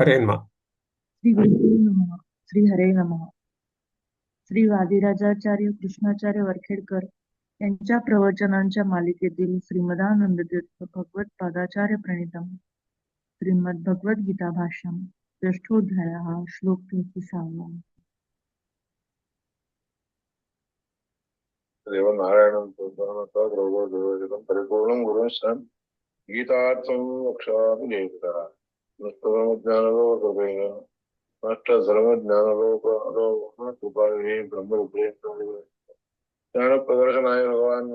हरे नमः। श्री गुरुदेव नमः। श्री हरे नमः। श्री वादिराजाचार्य कृष्णाचार्य वरखेडकर यांच्या प्रवचनांच्या मालिकेतील श्रीमदानंद तीर्थ भगवत पादाचार्य प्रणितम श्रीमद भगवद्गीता भाष्यम षष्ठोध्याय हा श्लोक तेहतीसावा प्रभोदेवं परिपूर्णं गुरुं सन् गीतार्थं निष्प्रमज्ञानलोकपेन नष्टधर्मज्ञानलोकलोकृपाभिः ब्रह्मरूपे ज्ञानप्रदर्शनाय भगवान्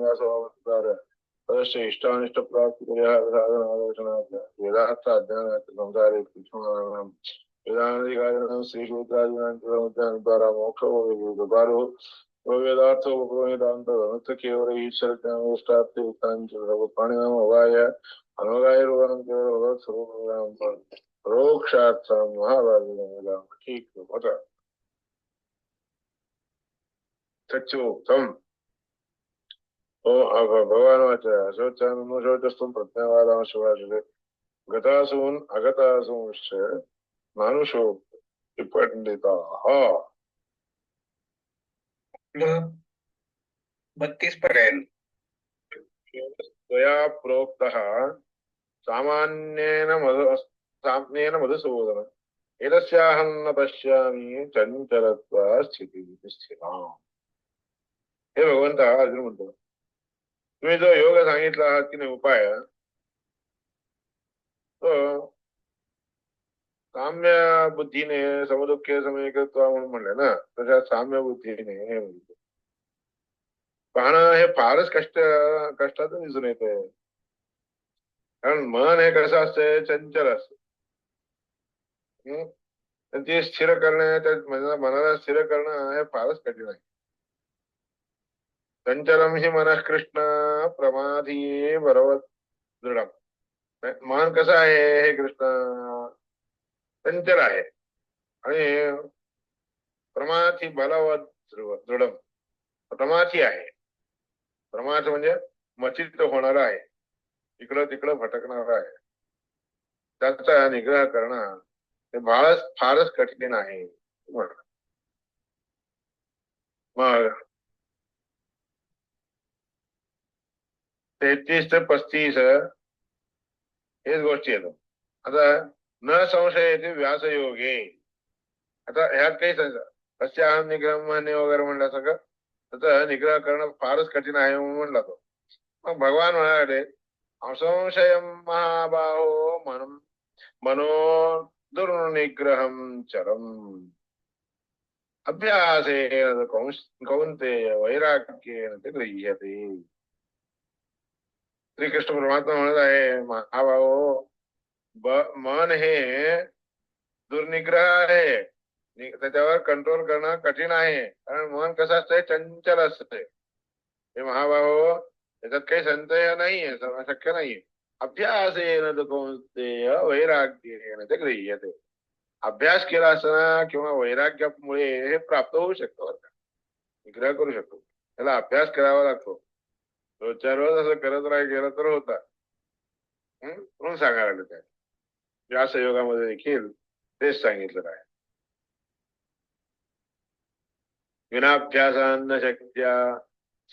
संसारे कृष्णानां वेदानादिकारिणां श्रीसूत्रादीनां मोक्षो भवेत् वेदार्थ उपवेदांत अनंत केवल ईश्वर ज्ञानोष्टाप्ति उत्तांच प्राणिनाम अवाय अनगाय रोगान केवल भगवत स्वरूप परोक्षार्थम महाभारत ठीक होता सच्चोक्तम। ओ भगवान बत्तीस पर्यंत त्वया प्रोक्तः सामान्येन मधु साम्येन मधुसूदन। एतस्याहं न पश्यामि चंचलत्वा स्थिती स्थिताम् हे भगवंत अर्जुन म्हणतो तुम्ही जो योग सांगितला आहात उपाय तो साम्य बुद्धीने समदुःख समयकत्वा म्हणून म्हणलं ना तशा साम्य बुद्धीने हे म्हणतो पाहणं हे फारच कष्ट कष्टाचं दिसून येत कारण मन हे कसं असतंय चंचल असत ते स्थिर करणे त्या मनाला स्थिर करणं हे फारच कठीण आहे चंचलम ही मन कृष्ण प्रमाधी बरोबर दृढ मन कसं आहे हे कृष्ण? आहे आणि प्रमाथी बलवत दृढ। प्रमाथी आहे। प्रमाथ म्हणजे मचित होणार आहे। इकडं तिकडं भटकणार आहे। त्याचा निग्रह करणं हे फारच फारच कठीण आहे ते पस्तीस गोष्टी आता न संशय येते व्यासयोगे। आता ह्यात काही कशा निग्रह वगैरे म्हणलं सगळं त्याचा निग्रह करणं फारच कठीण आहे म्हणून तो मग भगवान म्हणाले असंशय महाबाहो मन, मनो दुर्निग्रहम चरम। अभ्यासे कौंते वैराग्येन ते गृह्यते। श्रीकृष्ण परमात्मा म्हणत आहे मन हे, दुर्निग्रह त्याच्यावर कंट्रोल करणं कठीण आहे. कारण मन कसं चंचल असतंय. हे महाभाव त्याच्यात काही संचय नाहीये शक्य नाहीये अभ्यास वैराग्य अभ्यास किंवा वैराग्यामुळे हे प्राप्त बरं निग्रह करू शकतो. त्याला अभ्यास करावा लागतो. रोजच्या रोज असं करत राह गेलं होता. सांगायला लागलं त्या व्यास योगामध्ये देखील तेच सांगितलं आहे विनाभ्यासान्न शक्या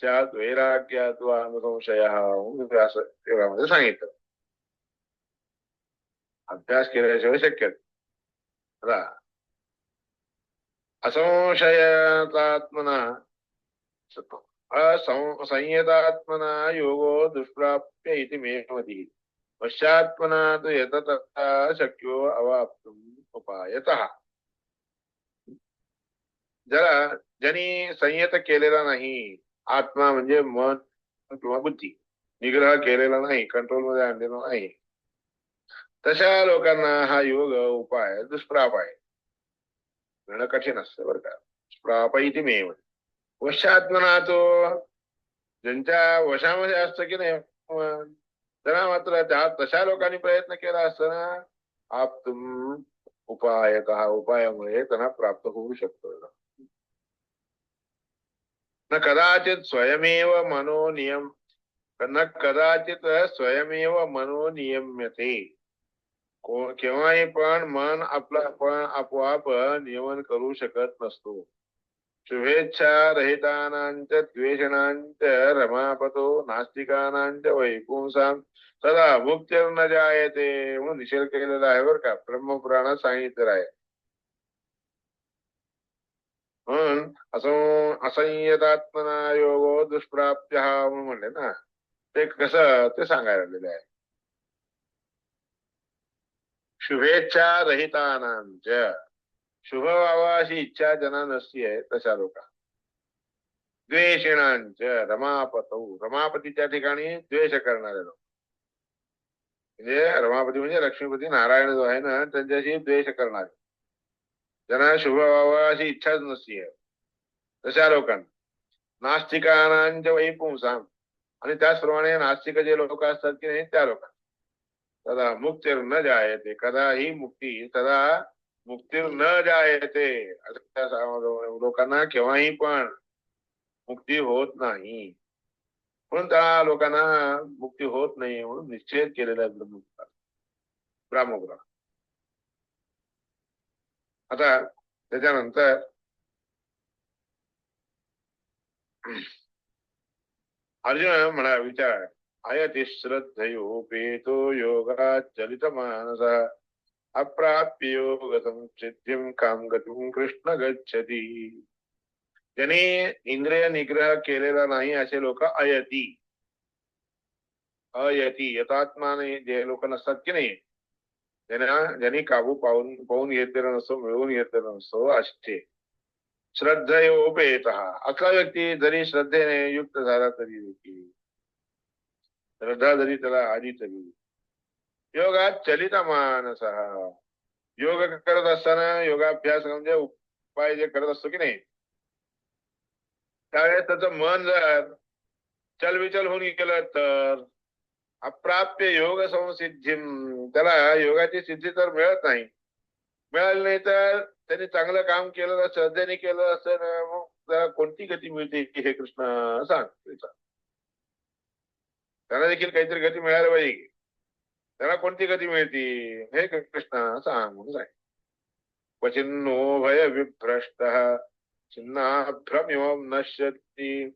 स्यात् वैराग्यात वा अनुसंशय व्यास योगामध्ये सांगितलं अभ्यास केल्याशिवाय शक्य आता असंशयतात्मना संयतात्मना योगो दुष्प्राप्य इति मे मतिः पश्चात्मना तु यततः शक्यो अवाप्तुम् उपायतः। जरा ज्यांनी संयत केलेला नाही, आत्मा मन किंवा बुद्धी, निग्रह केलेला नाही कंट्रोल मध्ये नाही. तशा लोकांना हा योग, उपाय दुष्प्राप आहे. मिळणं कठीण असतं बरं का. प्राप इथे मेव. वशात्मना तो ज्यांच्या वशामध्ये असतं की नाही त्यांना मात्र त्या तशा लोकांनी प्रयत्न केला असताना आप तुम उपाय का उपायामुळे त्यांना प्राप्त होऊ शकतो न कदाचित स्वयमेव मनो नियम न कदाचित स्वयमेव मनो नियम्यते को- केव्हाही पण मन आपलं आपण आपोआप नियमन करू शकत नसतो। शुभेच्छा रहितानांच, द्वेषणांच, रमापतो, नास्तिकानांच, वैपुंसां सदा मुक्तीर न जायते। म्हणून निषेध केलेला आहे बरं का? ब्रह्मपुराणात सांगितलेलं आहे म्हणून असं असंयतात्मना योगो दुष्प्राप्य म्हणले ना, ते कसं ते सांगायला आहे. शुभेच्छा रहितानांच शुभ व्हावा अशी इच्छा ज्यांना नसती आहे तशा लोक द्वेषिणांच रमापतौ रमापतीच्या ठिकाणी द्वेष करणारे लोक. म्हणजे रमापती म्हणजे लक्ष्मीपती नारायण जो आहे ना, त्यांच्याशी द्वेष करणारे. ज्यांना शुभ व्हावा अशी इच्छाच नसती तशा लोकांना. नास्तिकानांच वैपुंसां आणि त्याचप्रमाणे नास्तिक जे लोक असतात की नाही, त्या लोकांना. मुक्तीर न जायते कदा ही मुक्ती सदा मुक्तीर न जायते. लोकांना केव्हाही पण मुक्ती होत नाही. म्हणून त्या लोकांना मुक्ती होत नाही म्हणून निश्चय केलेला आहे आता त्याच्यानंतर अर्जुन म्हणा विचार अयति श्रद्धयोपेतो योगात् चलित मानस अप्राप्य योगतं सिद्धिं काम गतिं कृष्ण गच्छति। ज्यांनी इंद्रिय निग्रह केलेला नाही असे लोक अयती. अयती. यथात्माने जे लोक नसतात की नाही ज्यांनी काबू पाहून पाहून घेतलेला नसतो मिळवून घेतलेला नसतो असे श्रद्धयोपेत असा व्यक्ती जरी श्रद्धेने युक्त झाला तरी देखील. श्रद्धा जरी त्याला आली तरी. योगात चलित मानस. योग करत असताना योगाभ्यास म्हणजे उपाय जे करत असतो की नाही त्यावेळेस त्याचं मन जर चलविचल होऊन गेलं तर अप्राप्य योग संसिद्धी त्याला योगाची सिद्धी तर मिळत नाही. मिळाली नाही तर त्यांनी चांगलं काम केलं श्रद्धेने केलं असं मग त्याला कोणती गती मिळते की हे कृष्ण सांग त्यांना त्याला देखील काहीतरी गती मिळायला पाहिजे. त्याला कोणती गती मिळते? हे कृष्ण सांग म्हणून सांग क्वचिन्नो भय विभ्रष्ट छिन्नाभ्रमिव नश्यति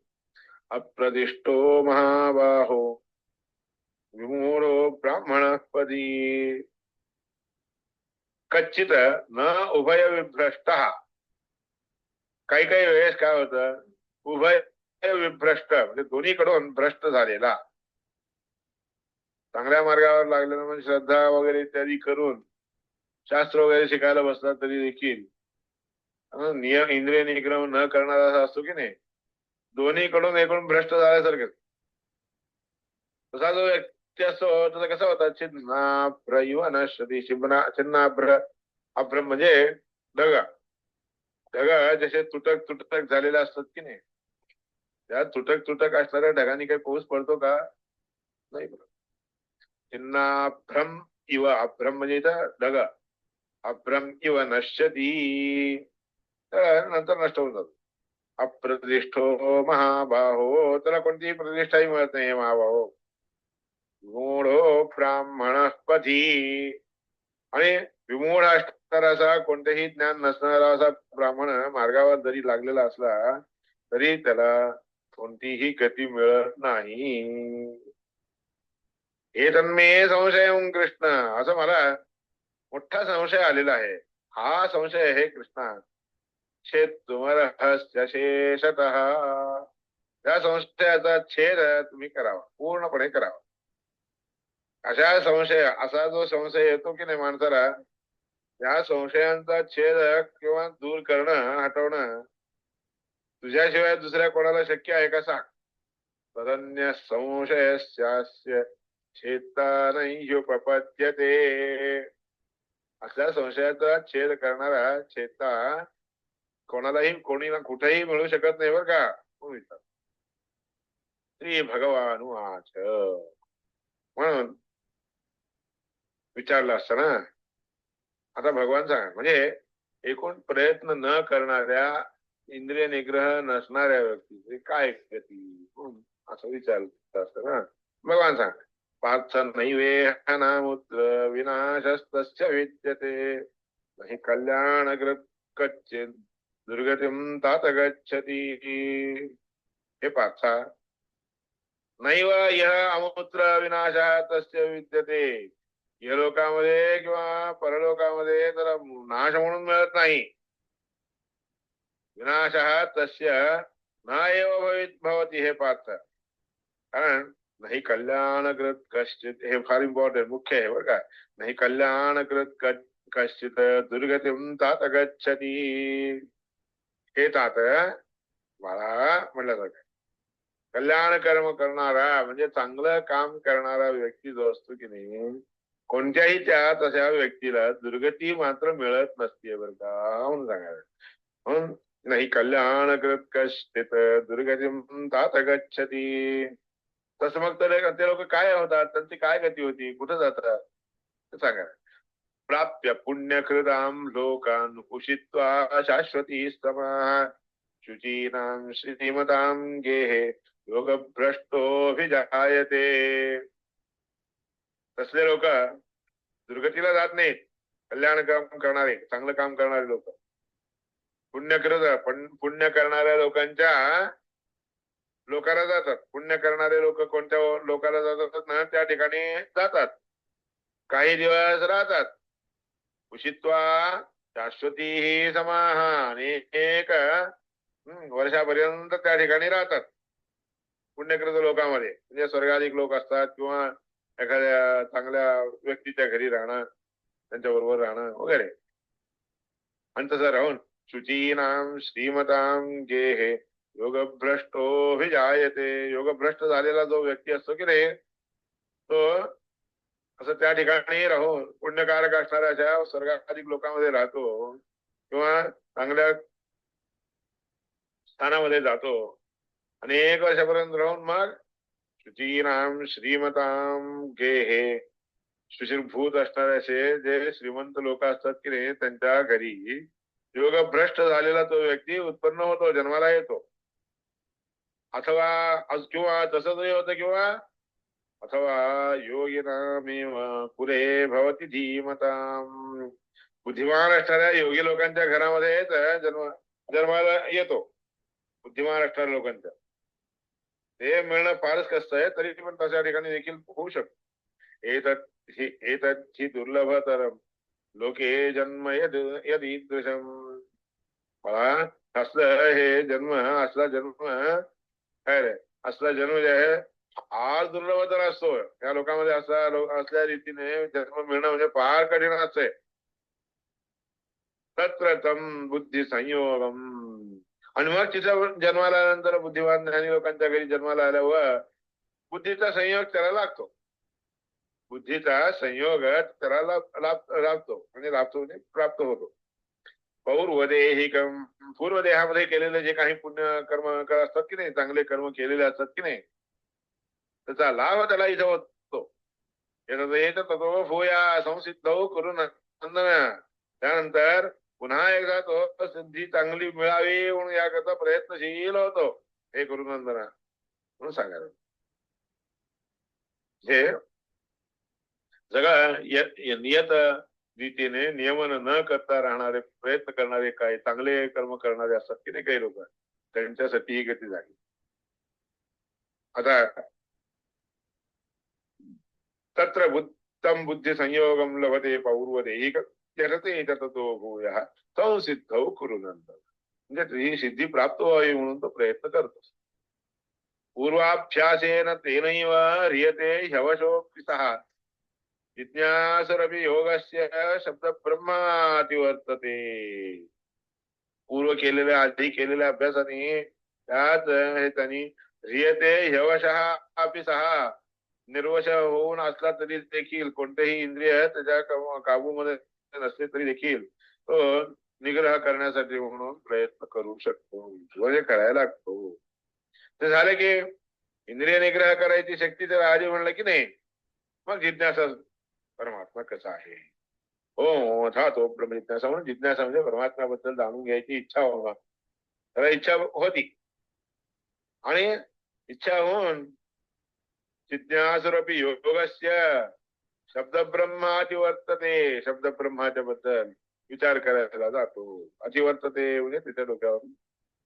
अप्रदिष्टो महाबाहो विमूढो ब्राह्मणपदी कच्चित न उभय विभ्रष्ट काही काही वेळेस काय होत? उभय विभ्रष्ट म्हणजे दोन्हीकडून भ्रष्ट झालेला. चांगल्या मार्गावर लागलेला म्हणजे श्रद्धा वगैरे इत्यादी करून शास्त्र वगैरे शिकायला बसला तरी देखील नियम इंद्रिय निग्रह न करणारा असा असतो की नाही? दोन्हीकडून एकूण भ्रष्ट झाल्यासारखं. तसा जो व्यक्ती असतो त्याचा कसा होता? छिन्नाभ्र युवा नश्यती शिबना छिन्नाभ्र अभ्र म्हणजे ढगा. ढगा जसे तुटक तुटक झालेले असतात की नाही? त्या तुटक तुटक असणाऱ्या ढगांनी काही पाऊस पडतो का? नाही छिन्नाभ्रम इव अभ्रम म्हणजे इथं ढगा. अभ्रम इव नश्यती. तर नंतर नष्ट होऊन जातो. अप्रतिष्ठो महाबाहो त्याला कोणतीही प्रतिष्ठाही मिळत नाही महाबाहो. मूढो ब्राह्मण पथी आणि विमूढ असणारा असा कोणतेही ज्ञान नसणारा असा ब्राह्मण मार्गावर जरी लागलेला असला तरी त्याला कोणतीही गती मिळत नाही. हे तन्मे संशय कृष्ण असं मला मोठा संशय आलेला आहे. हा संशय आहे कृष्णा छेद शेषत। संशयाचा छेद तुम्ही करावा, पूर्णपणे करावा. अशा संशय, असा जो संशय येतो की नाही माणसाला, त्या संशयांचा छेद किंवा दूर करणं, हटवणं, तुझ्याशिवाय दुसऱ्या कोणाला शक्य आहे का सांग. तदन्य संशयस्यास्य छेदानह्युपपद्यते असल्या संशयाचा छेद करणारा छेता कोणालाही कोणी ना कुठेही मिळू शकत नाही बरं का. विचार? श्री भगवान वाच. म्हणून विचारलं असतं ना. आता भगवान सांगा म्हणजे एकूण प्रयत्न न करणाऱ्या इंद्रिय निग्रह नसणाऱ्या व्यक्तीचे काय गती? म्हणून असं विचारलं असत ना. भगवान सांग पार्थ नैवेहनामुत्र विनाशस्तस्य विद्यते. नाही कल्याणकृत कच्चित् दुर्गतीं तात गच्छति। हे पार्था, नैव यह अमुत्र विनाशः तस्य विद्यते। लोकामध्ये किंवा परलोकामध्ये तर नाश म्हणून मिळत नाही। विनाशः तस्य न एव भवित भवती, हे पार्थ। कारण नाही कल्याणकृत कश्चित, हे फार इम्पॉर्टंट मुख्य आहे बरं का। नाही कल्याणकृत कश्चित दुर्गतीं तात गच्छती। हे तात बाळा म्हणलं जात. कल्याण कर्म करणारा म्हणजे चांगलं काम करणारा व्यक्ती जो असतो की नाही कोणत्याही त्या तशा व्यक्तीला दुर्गती मात्र मिळत नसते बरं का म्हणून सांगायला म्हणून नाही कल्याण कल्याणकृत कश्चित दुर्गती तात गच्छती. तसं मग तर ते लोक काय होतात? त्यांची काय गती होती? कुठं जातात? ते सांगायला प्राप्य पुण्यकृतां लोकान् उषित्वा शाश्वती स्तमा शुचीनां श्रीमतां गेहे योगभ्रष्टोभिजायते तसले लोक दुर्गतीला जात नाहीत, कल्याण काम करणारे, चांगलं काम करणारे लोक. पुण्यकृत, पण पुण्य करणाऱ्या लोकांच्या लोकाला जातात. पुण्य करणारे लोक कोणत्या लोकाला जातात ना, त्या ठिकाणी जातात. काही दिवस राहतात. उशित्वा शाश्वती ही समाह एक हम्म, वर्षापर्यंत त्या ठिकाणी राहतात. पुण्यकृत लोकांमध्ये. म्हणजे स्वर्गाधिक लोक असतात किंवा एखाद्या चांगल्या व्यक्तीच्या घरी राहणं त्यांच्या बरोबर राहणं वगैरे. आणि तसं राहून शुचीनाम श्रीमताम गेहे योगभ्रष्टोभिजायते योगभ्रष्ट झालेला जो व्यक्ती असतो की नाही तो असं त्या ठिकाणी राहून पुण्यकारक असणाऱ्या अशा स्वर्गाधिक लोकांमध्ये राहतो किंवा चांगल्या स्थानामध्ये जातो अनेक वर्षापर्यंत राहून मग शुचीनाम श्रीमताम गेहे हे असणारे असे जे श्रीमंत लोक असतात की नाही त्यांच्या घरी योग भ्रष्ट झालेला तो व्यक्ती उत्पन्न होतो जन्माला येतो. अथवा किंवा तसंच होतं किंवा अथवा योगिनामेव पुरे बुद्धिमान असणाऱ्या योगी लोकांच्या घरामध्ये जन्म, जन्माला येतो, बुद्धिमान असणाऱ्या लोकांच्या. ते मिळणं फारच कष्ट आहे, तरी पण तशा ठिकाणी देखील होऊ शकतो. एतत् हि हि दुर्लभतरम. लोके जन्म यद, यदीदृशम। मला असलं हे जन्म, असला जन्म रे? असला जन्म जे आहे फार दुर्लभतर असतो. या लोकांमध्ये असा लो- असल्या रीतीने जन्म मिळणं म्हणजे फार कठीण असते तत्र तम बुद्धी संयोगम. आणि मग तिथं जन्माला आल्यानंतर बुद्धिवान ज्ञानी लोकांच्या घरी जन्माला आल्यावर बुद्धीचा संयोग त्याला लागतो. बुद्धीचा संयोग त्याला लाभ- लाभतो. म्हणजे लाभतो म्हणजे प्राप्त होतो. पौर्वदेही पूर्व देहामध्ये केलेले जे काही पुण्य कर्म असतात की नाही? चांगले कर्म केलेले असतात की नाही? त्याचा लाभ त्याला इथं होतो. तत्व भूया संसिद्ध करून नंदना. त्यानंतर पुन्हा एकदा तो सिद्धी चांगली मिळावी म्हणून याकरता प्रयत्नशील होतो. हे गुरुनंदना म्हणून सांगायला हे सगळं नियत रीतीने नियमन न करता राहणारे प्रयत्न करणारे काय चांगले कर्म करणारे असतात की नाही काही लोक? त्यांच्यासाठी ही गती झाली. आता तत्र बुद्धम बुद्धी संयोगम लभते पौर्वदेही त्यजते ततो भूयः। संसिद्धौ कुरु नंतर म्हणजे ही सिद्धी प्राप्त व्हावी म्हणून तो प्रयत्न करतो। पूर्वाभ्यासेन तेनैव ह्रियते ह्यवशोक्तितः जिज्ञासरपि योगस्य शब्द ब्रह्मातिवर्तते पूर्व केलेल्या आधी केलेल्या अभ्यासाने त्यात हे त्यांनी ह्रियते ह्यवशः अपि सहा निर्वश होऊन असला तरी देखील कोणतेही इंद्रिय त्याच्या काबू- काबूमध्ये नसले तरी देखील तो निग्रह करण्यासाठी म्हणून प्रयत्न करू शकतो. म्हणजे करायला लागतो. ते झाले की इंद्रिय निग्रह करायची शक्ती जर आधी म्हणलं की नाही. मग जिज्ञासा परमात्मा कसा आहे? हो था तो जिज्ञासा म्हणून जिज्ञासा म्हणजे परमात्म्याबद्दल जाणून घ्यायची इच्छा इच्छा होती. आणि इच्छा होऊन जिज्ञासुरपी योगस्य शब्द ब्रह्मातिवर्तते शब्द ब्रह्माच्या बद्दल विचार करायला जातो अतिवर्तते म्हणजे त्याच्या डोक्यावर.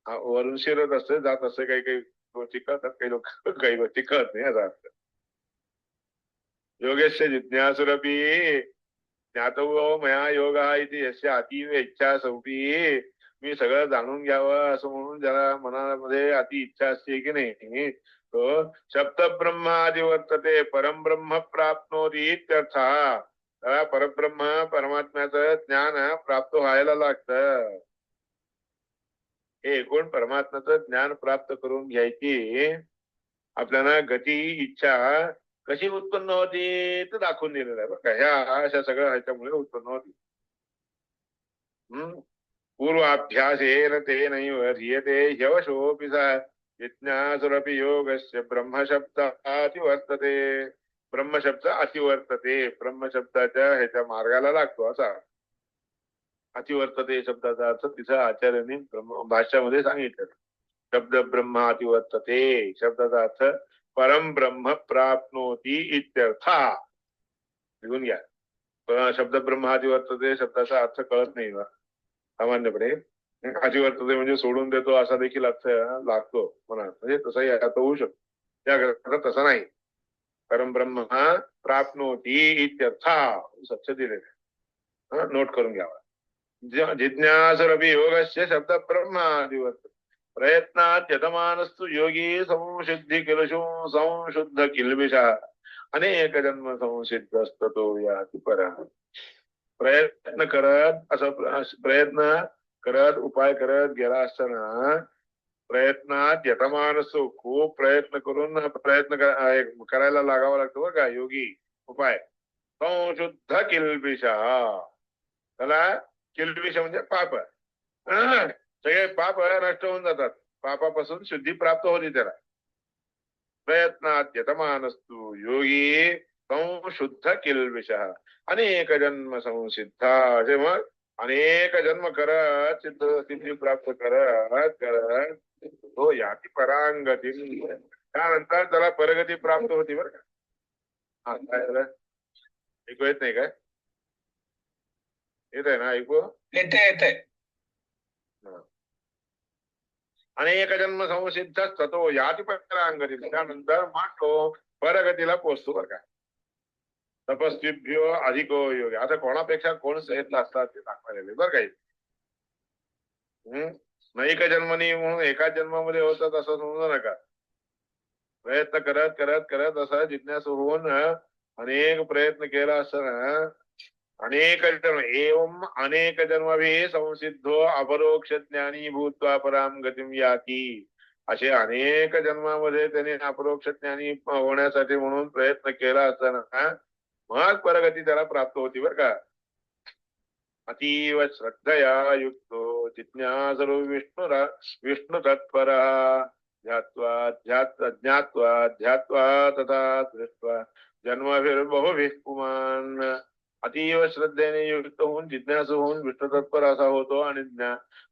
वरून शिरत असते, जात असते, काही काही गोष्टी कळतात, काही लोक काही गोष्टी कळत नाही अर्थ. मया योग अतीव इच्छा सौपी. मी सगळं जाणून घ्यावं असं म्हणून ज्याला मनामध्ये अति इच्छा असते की नाही तो शब्द ब्रह्मादि वर्तते परमब्रह्म प्राप्नोती इत्यर्थ परब्रह्म परमात्म्याचं ज्ञान प्राप्त व्हायला लागतं हे एकूण परमात्म्याचं ज्ञान प्राप्त करून घ्यायची, आपल्याला गती, इच्छा कशी उत्पन्न होती तर दाखवून दिलेलं आहे का ह्या, अशा सगळ्या ह्याच्यामुळे उत्पन्न होती. हम्म? पूर्वाभ्यासेन ह्यवशोऽपि स जिज्ञासुरपि योगस्य ब्रह्मशब्दाति वर्तते ब्रह्मशब्द अतिवर्तते। ब्रह्मशब्दाच्या ह्याच्या मार्गाला लागतो असा. अतिवर्तते शब्दाचा अर्थ तिथं आचार्यांनी ब्रह्म भाष्यामध्ये सांगितलं. शब्द ब्रह्म अतिवर्तते. शब्दाचा अर्थ परम ब्रह्म प्राप्नोती इत्यर्थ. लिहून घ्या. शब्द ब्रह्म अतिवर्तते शब्दाचा अर्थ कळत नाही सामान्यपणे सामान्यपणे अतिवर्तते म्हणजे सोडून देतो असा देखील अर्थ लागतो. म्हणजे तसाही अर्थ होऊ शकतो. त्या तसा नाही. परम ब्रह्म प्राप्नोती इत्यर्थ सच्च दिलेले नोट करून घ्यावा. ज- जिज्ञासुरपि योगस्य शब्द ब्रह्मादिवर्त प्रयत्नात यतमानस्तु योगी संशुद्धी किलशु संशुद्ध किल्बिषः। अनेक जन्म संसिद्ध असतो याति पर। प्रयत्न करत असं प्रयत्न करत, उपाय करत गेला असताना प्रयत्नात यतमान असतो खूप प्रयत्न करून प्रयत्न करायला लागावा लागतो का, योगी उपाय. संशुद्ध किल्बिषा. त्याला किल्बिष म्हणजे पाप. सगळे पाप नष्ट होऊन जातात. पापापासून शुद्धी प्राप्त होती त्याला. प्रयत्नात यतमानस्तु योगी संशुद्ध किल्बिष. अनेक जन्म संसिद्धा. असे मग अनेक जन्म करत सिद्ध सिद्धी प्राप्त करत करत तो याती परांगती. त्यानंतर त्याला परगती प्राप्त होती बरं का. हा काय झालं? ऐकू येत नाही काय? येत आहे ना ऐकू? येते येते अनेक जन्म संसिद्ध ततो याती परांगती. त्यानंतर मग तो परगतीला पोचतो बरं का. तपस्वीभ्यो अधिको योग. आता कोणापेक्षा कोण श्रेष्ठ असतात ते दाखवायला बरं काही हम्म? नैक जन्मनी म्हणून एका जन्मामध्ये होतात असं समजू नका. प्रयत्न करत करत करत असा जिज्ञास होऊन अनेक प्रयत्न केला असताना अनेक जन्म. एवम अनेक जन्मभी संसिद्धो अपरोक्ष ज्ञानी भूत्वा पराम गतीम याती. असे अनेक जन्मामध्ये त्यांनी अपरोक्ष ज्ञानी होण्यासाठी म्हणून प्रयत्न केला असताना मग परगती त्याला प्राप्त होती बर का अतीव श्रद्धया युक्तो जिज्ञासरो विष्णु विष्णु तत्पर ध्यात्वा ध्यात्वा, ज्ञात्वा, ध्यात्वा तथा दृष्ट्वा। जन्मभिर्बहुभिः पुमान्। अतीव श्रद्धेने युक्त होऊन जिज्ञासू होऊन विष्णू तत्पर असा होतो आणि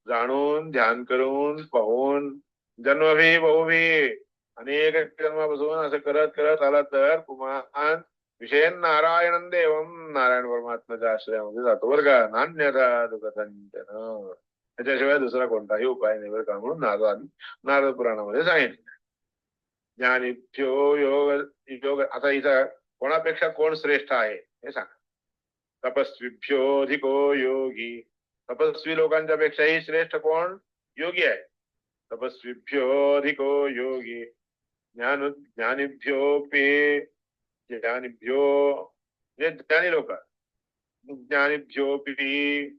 जाणून, ध्यान करून, पाहून। जन्मभी, बहुभी। अनेक जन्मापासून असं करत करत आला तर, पुमान। विषय नारायण देवम नारायण परमात्म्याच्या आश्रयामध्ये जातो बरं का नान्यथा दुःखंचन त्याच्याशिवाय दुसरा कोणताही उपाय नाही बरं का? म्हणून नारद नारद पुराणामध्ये सांगितलं. ज्ञानिभ्यो योग योग, आता इथं कोणापेक्षा कोण श्रेष्ठ आहे? हे सांगा. तपस्वीभ्योधिको योगी. तपस्वी लोकांच्या पेक्षाही श्रेष्ठ कोण? योगी आहे. तपस्वीभ्योधिको योगी. ज्ञान ज्ञानिभ्योपी ज्ञानिभ्यो हे ज्ञानी लोक ज्ञानिभ्योपी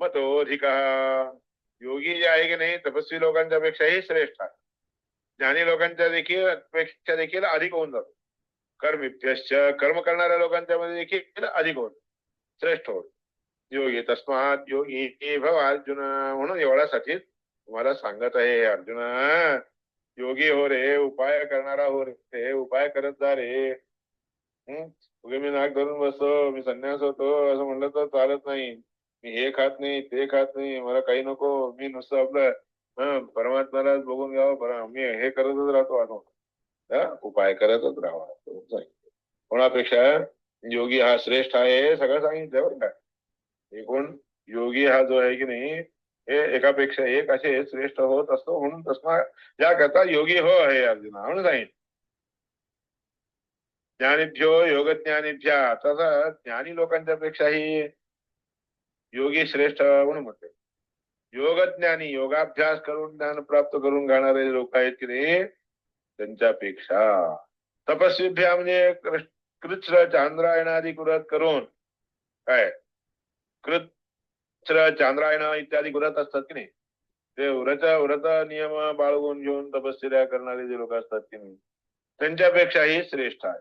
मतोधिक योगी जे आहे की नाही, तपस्वी लोकांच्या पेक्षाही श्रेष्ठ आहे। ज्ञानी लोकांच्या देखील पेक्षा देखील अधिक होऊन जातो। कर्मिभ्यश्च, कर्म करणाऱ्या लोकांच्या मध्ये अधिक होत। श्रेष्ठ होत। योगी तस्मात योगी भव अर्जुन। म्हणून एवढ्यासाठी तुम्हाला सांगत हे अर्जुन. योगी हो रे उपाय करणारा हो रे उपाय करत जा रे. हम्म उगे मी नाक धरून बसतो मी संन्यास होतो असं म्हणलं तर चालत नाही. मी हे खात नाही ते खात नाही मला काही नको मी नुसतं आपलं परमात्माला परमात्म्यालाच बघून घ्यावं बरं मी हे करतच राहतो असं उपाय करतच राहावा कोणापेक्षा? योगी हा श्रेष्ठ आहे हे सगळं सांगितलं बरं का. एकूण योगी हा जो आहे की नाही हे एकापेक्षा एक असे श्रेष्ठ होत असतो म्हणून तस्मा या करता योगी हो आहे अर्जुना म्हणून सांगितलं. ज्ञानीभ्यो योगज्ञानीभ्या तसं ज्ञानी लोकांच्या पेक्षाही योगी श्रेष्ठ म्हणून म्हणते योगज्ञानी योगाभ्यास करून ज्ञान प्राप्त करून गाणारे लोक आहेत की नाही? त्यांच्यापेक्षा. तपस्वीभ्या म्हणजे कृष्ण कृच्र चांद्रायणादी व्रत करून काय? कृच्र चांद्रायण इत्यादी व्रत असतात की नाही? ते व्रत व्रत नियम, बाळगून घेऊन तपश्चर्या करणारे जे लोक असतात की नाही श्रेष्ठ आहे.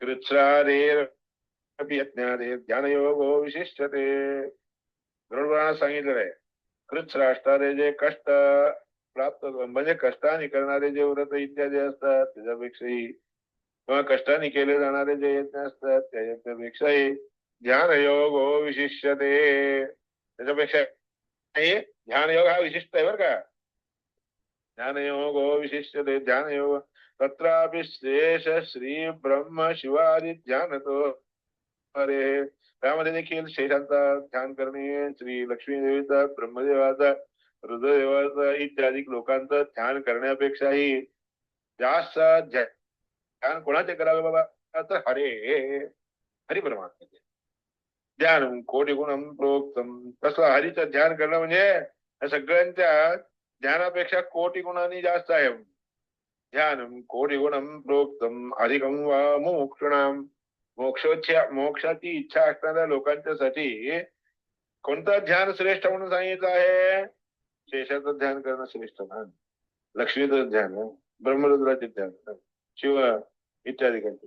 कृच्छ्रारेर यज्ञादे ध्यानयोगो विशिष्टते. गरुडपुराणात आहे जे कष्ट प्राप्त, म्हणजे कष्टाने करणारे जे व्रत इत्यादी असतात, त्याच्यापेक्षाही, किंवा कष्टाने केले जाणारे जे यज्ञ असतात त्याच्यापेक्षाही ध्यान योग विशिष्यते। ध्यान योग विशिष्ट बरं का ध्यान योग विशिष्यते ध्यान योग तत्रापि शेष श्री ब्रह्म शिवादी ध्यान तो अरे त्यामध्ये देखील शेषांचा ध्यान करणे श्री लक्ष्मी देवीचा ब्रह्मदेवाचा हृदयदेवाचा इत्यादी लोकांचं ध्यान करण्यापेक्षाही जास्त ध्या- ध्यान कोणाचे करावे बाबा? तर हरे, हरी परमात्म्याचे। ध्यान कोटी गुणम प्रोक्तम हरीचं ध्यान करणं म्हणजे सगळ्यांच्या ध्यानापेक्षा कोटी गुणांनी जास्त आहे. ध्यानम कोटी गुणम प्रोक्तम अधिकम वा मोक्षणाम मोक्षोच्छा मोक्षाची इच्छा असणाऱ्या लोकांच्यासाठी ध्यान श्रेष्ठ म्हणून सांगितलं आहे? शेषाचं ध्यान करणं श्रेष्ठ ध्यान लक्ष्मीचं ध्यान, ब्रह्मरुद्राचे ध्यान, शिव इत्यादी करतो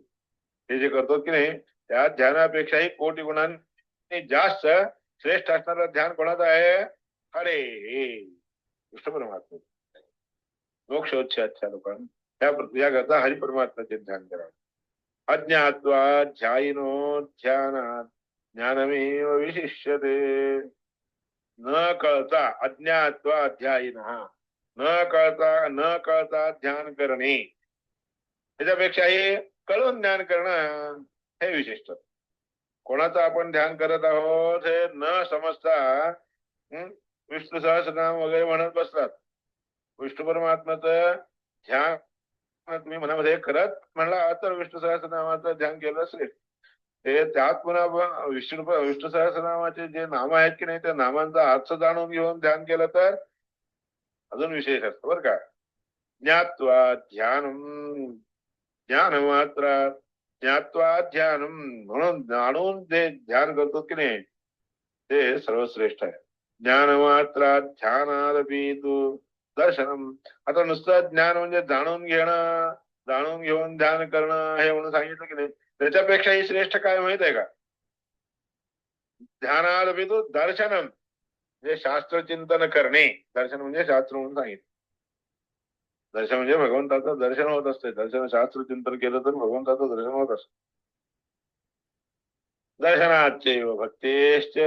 जे करतो की नाही, त्या ध्यानापेक्षाही कोटी गुणांनी जास्त श्रेष्ठ असणारं ध्यान कोणाचं हरे कृष्ण परमात्मा. त्या याकरता हरी परमात्म्याचे ध्यान ज्ञानमेव न कळता अज्ञात्वा ध्यायिन. न कळता न कळता ध्यान करणे. त्याच्यापेक्षाही कळून ध्यान करणं हे विशिष्ट. कोणाचं आपण ध्यान करत आहोत हे न समजता विष्णू सहस्रनाम वगैरे म्हणत बसतात. विष्णू परमात्म्याचं ध्यान तुम्ही मनामध्ये करत म्हणला तर विष्णू सहस्रनामाचं ध्यान केलं असेल. ते त्यात पुन्हा विष्णू विष्णू सहस्रनामाचे जे नाम आहेत की नाही त्या नामांचा अर्थ जाणून घेऊन ध्यान केलं तर अजून विशेष असतं बरं का. ज्ञात्वा ध्यान ध्यान मात्रात ज्ञात्वा ध्यानम म्हणून जाणून ध्यान करतो की नाही ते सर्वश्रेष्ठ। आहे ज्ञान मात्र ध्यानादपी तू दर्शनम। आता नुसतं ज्ञान म्हणजे जाणून घेणं जाणून घेऊन ध्यान करणं हे म्हणून सांगितलं की नाही? श्रेष्ठ काय माहित आहे का? ध्यानादपी तू दर्शनम। म्हणजे शास्त्र चिंतन करणे, दर्शन म्हणजे शास्त्र म्हणून सांगितलं. दर्शन म्हणजे भगवंताचं दर्शन होत असते. दर्शन शास्त्र चिंतन केलं तर भगवंताचं दर्शन होत असत. दर्शनाचे भक्तेश्च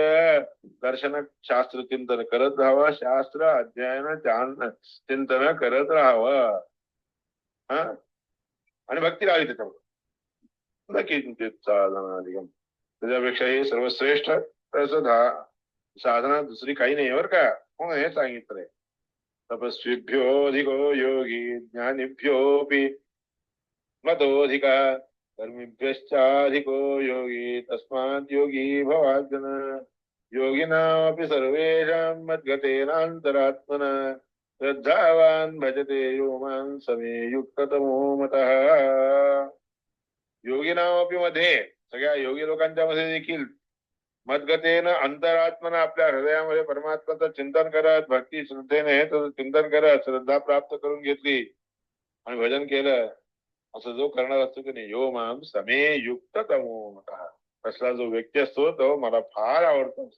दर्शन शास्त्र चिंतन करत राहावं. शास्त्र अध्ययन चिंतन करत राहावं. हा? आणि भक्ती राहावी त्याच्यावर नक्की साधनाधिकम त्याच्यापेक्षा हे सर्वश्रेष्ठ. धा साधना दुसरी काही नाही. बरं का? कोण हे सांगितलंय? तपस्वीभ्योऽधिको योगी ज्ञानिभ्योऽपि मतोऽधिका कर्मिभ्यश्चाधिको योगी तस्मात् योगी भवार्जुन। योगिनामपि सर्वेषां मद्गतेनान्तरात्मना। श्रद्धावान् भजते यो माँ समे युक्ततमो मतः। योगिनामपि मध्ये, सगळ्या योगी लोकांच्या मध्ये देखील मदगतेनं अंतरात्मना आपल्या हृदयामध्ये परमात्माचं चिंतन करत भक्ती श्रद्धेने त्याचं चिंतन करत श्रद्धा प्राप्त करून घेतली आणि भजन केलं, असं जो करणार असतो की नाही, यो माम समे युक्त तमो मतः कसला जो व्यक्ती असतो तो मला फार आवडतो.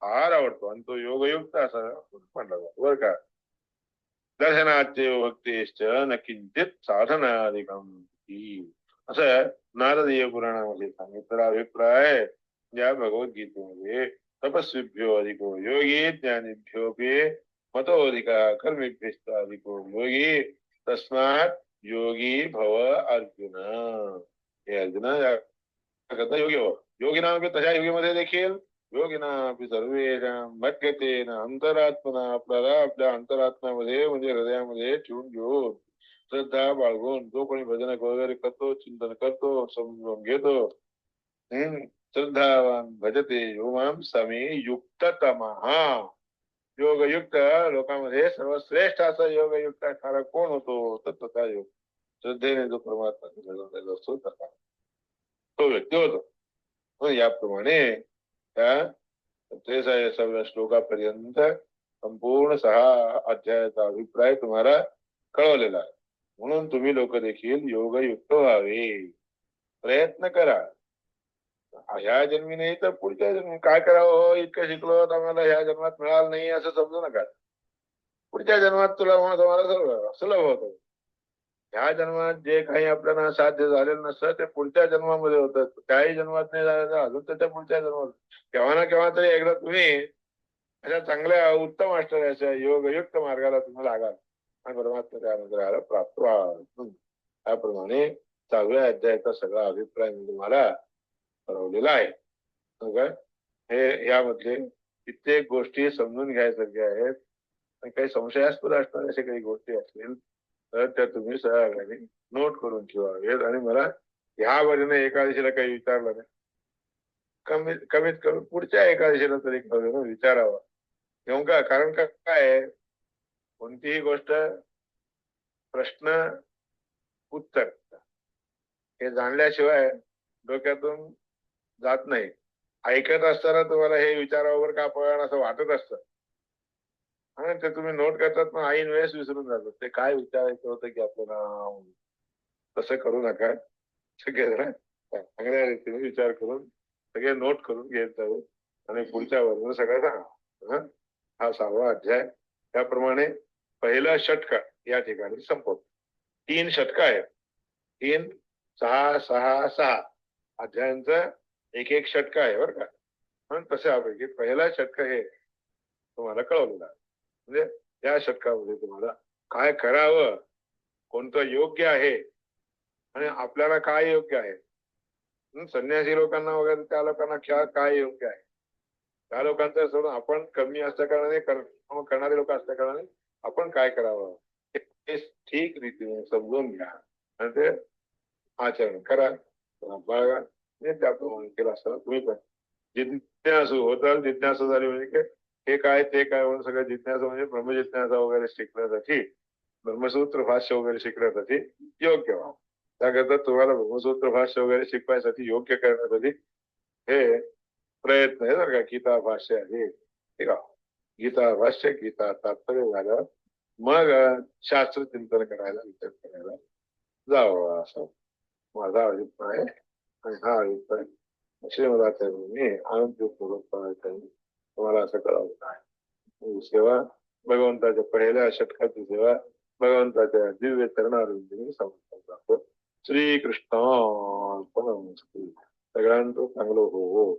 फार आवडतो. आणि तो योगयुक्त असं म्हणलं का? दर्शनाचे भक्तीश्च न किंचित साधनाधिकम असं नारदीय पुराणामध्ये सांगितलेला अभिप्राय या भगवद्गीतेमध्ये तपस्वीभ्यो अधिको योगी ज्ञानीभ्योपि मतोधिका कर्मीभ्यस्त अधिको योगी। तस्मात योगी भव अर्जुन। हे अर्जुन या करता योगी भव योगी नाम तशा योगीमध्ये देखील योगिनापि सर्वेषां मद्गतेन अंतरात्मना आपल्याला आपल्या अंतरात्म्यामध्ये म्हणजे हृदयामध्ये ठेवून घेऊन श्रद्धा, बाळगून जो कोणी भजन वगैरे करतो, चिंतन करतो समजून घेतो। हम्म। श्रद्धावान भजते यो माम समी युक्ततमहा योगयुक्त लोकांमध्ये सर्वश्रेष्ठ असा योगयुक्त खरा कोण होतो? तर तथा योग. श्रद्धेने जो परमात्मा असतो तो व्यक्ती होतो. मग याप्रमाणे त्या श्लोकापर्यंत संपूर्ण सहा अध्यायाचा अभिप्राय तुम्हाला कळवलेला आहे. म्हणून तुम्ही लोक देखील योगयुक्त व्हावे. प्रयत्न करा. ह्या जन्मी नाही तर पुढच्या जन्मी काय करावं? हो इतकं शिकलो आम्हाला ह्या जन्मात मिळालं नाही असं समजू नका. पुढच्या जन्मात तुला म्हणून तुम्हाला सुलभ होत. ह्या जन्मात जे काही आपल्याला साध्य झालेलं नसतं ते पुढच्या जन्मामध्ये होतं. त्याही जन्मात नाही झालं तर अजून त्याच्या पुढच्या जन्मात. केव्हा ना केव्हा तरी एकदा तुम्ही अशा चांगल्या उत्तम असणाऱ्या योगयुक्त मार्गाला तुम्ही लागाल. आणि परमात्मा अनुग्रहाला प्राप्त व्हाल. त्याप्रमाणे सहाव्या अध्यायाचा सगळा अभिप्राय मी तुम्हाला ठरवलेला आहे. मग हे यामध्ये कित्येक गोष्टी समजून घ्यायसारख्या आहेत. आणि काही संशयास्पद असणार अशा काही गोष्टी असतील तर त्या तुम्ही सगळ्यांनी नोट करून ठेवावेत आणि मला ह्या वरीनं एकादशीला काही विचारलं नाही. कमीत कमीत कमी पुढच्या एकादशीला तरी वरीनं विचारावा. घेऊन का कारण का काय आहे? कोणतीही गोष्ट प्रश्न उत्तर. हे जाणल्याशिवाय डोक्यातून जात नाही. ऐकत असताना तुम्हाला हे विचारावर का पळण असं वाटत असत. आणि ते तुम्ही नोट करतात पण ऐन वेळेस विसरून जातात. ते काय विचारायचं होतं की आपल्याला तसं करू नका. सगळे चांगल्या रीतीने विचार करून सगळे नोट करून घेत जाऊ. आणि पुढच्या वर्ग सगळं सांगा. हा सहावा अध्याय. त्याप्रमाणे पहिला षटक या ठिकाणी संपवतो. तीन षटक आहेत. तीन सहा सहा सहा. अध्यायांचं एक एक षटक आहे बरं का. पण तशापैकी पहिला षटक हे तुम्हाला कळवलेलं आहे. म्हणजे त्या षटकामध्ये तुम्हाला काय करावं कोणतं योग्य आहे आणि आपल्याला काय योग्य आहे? संन्यासी लोकांना वगैरे त्या लोकांना क्या काय योग्य आहे? त्या लोकांचं सोडून आपण कमी असल्या कारणाने करणारे लोक असल्या कारणाने आपण काय करावं? हे ठीक रीतीने समजून घ्या. आणि ते आचरण करा. बाळगा केलं असताना तुम्ही पण. जिज्ञासू होताल जिज्ञासू झाली म्हणजे हे काय ते काय म्हणून सगळं जिज्ञासा म्हणजे ब्रह्मजिज्ञासा वगैरे शिकण्यासाठी ब्रह्मसूत्र भाष्य वगैरे शिकण्यासाठी योग्य व्हा त्याकरता तुम्हाला ब्रह्मसूत्र भाष्य वगैरे शिकवायसाठी योग्य करण्यासाठी हे प्रयत्न आहे बरं का. गीता भाष्य आहे. ठीक आहे. गीता भाष्य गीता तात्पर्य झालं मग शास्त्र चिंतन करायला विचार करायला जावं असं माझा अभिप्राय हा अभिप्राय श्रीमदाचार्यांनी आनंदपूर्वक तुम्हाला असं कळवलं आहे सेवा भगवंताच्या पहिल्या षटकाची सेवा भगवंताच्या दिव्य चरणारुंदी समजतात श्रीकृष्ण सगळ्यांचं चांगलं हो।